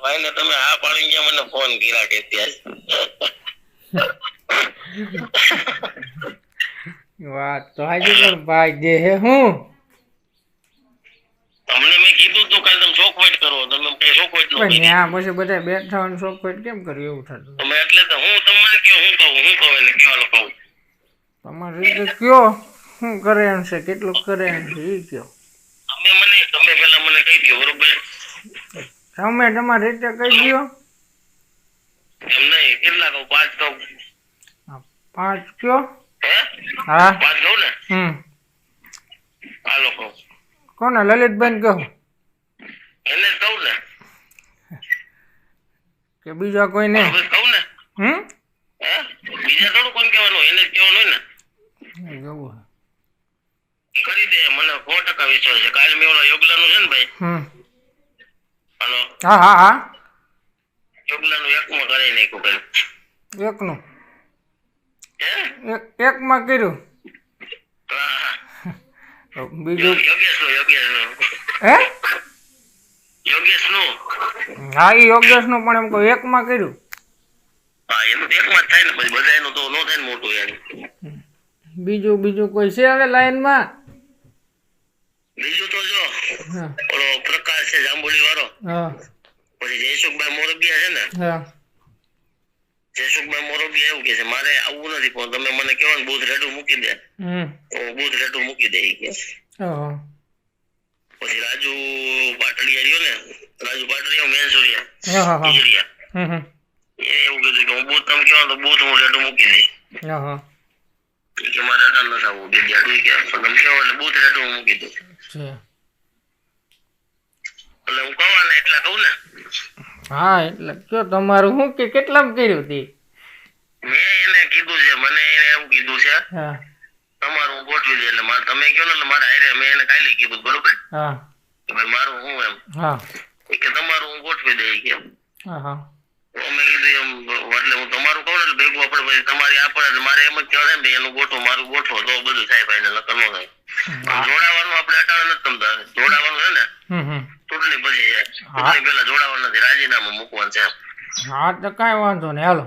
ભાઈ ને તમે હા પાડી ગયા મને ફોન કર્યા કે ત્યાં. વાત તો હાજી પણ ભાઈ જે હે હું? તમને મેં કીધું તું કાલે તમે ચોખવટ કરો તમે કઈ ચોખવટ ન કરી ત્યાં પછી બધા બેઠા હોય શોખ કેમ કર્યું? એવું થતું તમે એટલે તો હું તમને કયો હું કહું હું કહું એટલે કયો લોકો તમારી રીતે કયો? શું કરે એમ છે? કેટલું કરે એમ છે? એ કયો તમે મને તમે પેલા મને કહી દો બરોબર તમે તમારી રીતે કહી દો એમ નહીં કેટલા કહું? પાંચ કહું? પાંચ કયો હે? પાંચ કહું ને? હમ. હાલો કહું. કોને? લલિતબેન કહું. એને કહું ને. કે બીજા કોઈ નહીં. હવે કહું ને. હમ? હે? બીજા થોડું કોણ કહેવાનું? એને કહેવાનું હોય ને. કરી દે મને સો ટકા વિશ્વાસ છે. કાલે મેં ઓલા યોગલાનું છે ને ભાઈ હમ. હા હા હા. યોગલાનું એકમાં કરાવી નાખ્યું કાલે એકનું. એક એકમાં કર્યું. બીજું? હે? યોગેશનું? હા એ યોગેશનું પણ એમ કહું એકમાં કર્યું. હા એનું એકમાં થાય ને પછી બધા તો ન થાય ને મોટું યાર બીજું બીજું કોઈ છે હવે લાઈનમાં? બીજું તો જો ઓલો પ્રકાશ છે જાંબુલી વાળો પછી જયસુખભાઈ મોરબિયા છે ને? જયસુખભાઈ મોરબી એવું કે છે મારે આવવું નથી પણ તમે મને કહો ને બુધ રેડું મૂકી દે. તો હું બુધ રેડું મૂકી દે કે પછી રાજુ પાટડિયા રહ્યો ને રાજુ પાટડિયા મેનસુરિયા એ એવું કીધું કે હું બુધ તમે કહો તો બુધ હું રેડું મૂકી દઈશ. કે મારે અડાર નથી આવવું બીજા ઈ કે પણ કહો એટલે બુધ રેડું હું છે એટલે હું કહું ને એટલા કહું ને હા એટલે કયો તમારું હું કે કેટલામાં કર્યું તી? મેં એને કીધું છે મને એને એવું કીધું છે હા. તમારું હું. ગોઠવી દે એટલે મારે તમે કહો ને મારે હારે મેં એને કાલે કીધું બરોબર હા કે ભાઈ મારું હું એમ હા કે તમારું હું ગોઠવી દે કેમ કે હા. હા અમે કીધું એમ એટલે હું તમારું કહું ને એટલે ભેગું આપણે પછી તમારી આપણે મારે એમ જ કહેવાય ને એનું ગોઠવો મારું ગોઠવો તો બધું થાય ભાઈ ને નકર ન થાય જોડાવાનું આપણે અટાણે નથી તમતા જોડાવાનું છે ને ચૂંટણી પછી ચૂંટણી પેલા જોડાવાનું નથી રાજીનામું મૂકવાનું છે હા તો કઈ વાંધો નહીં હાલો.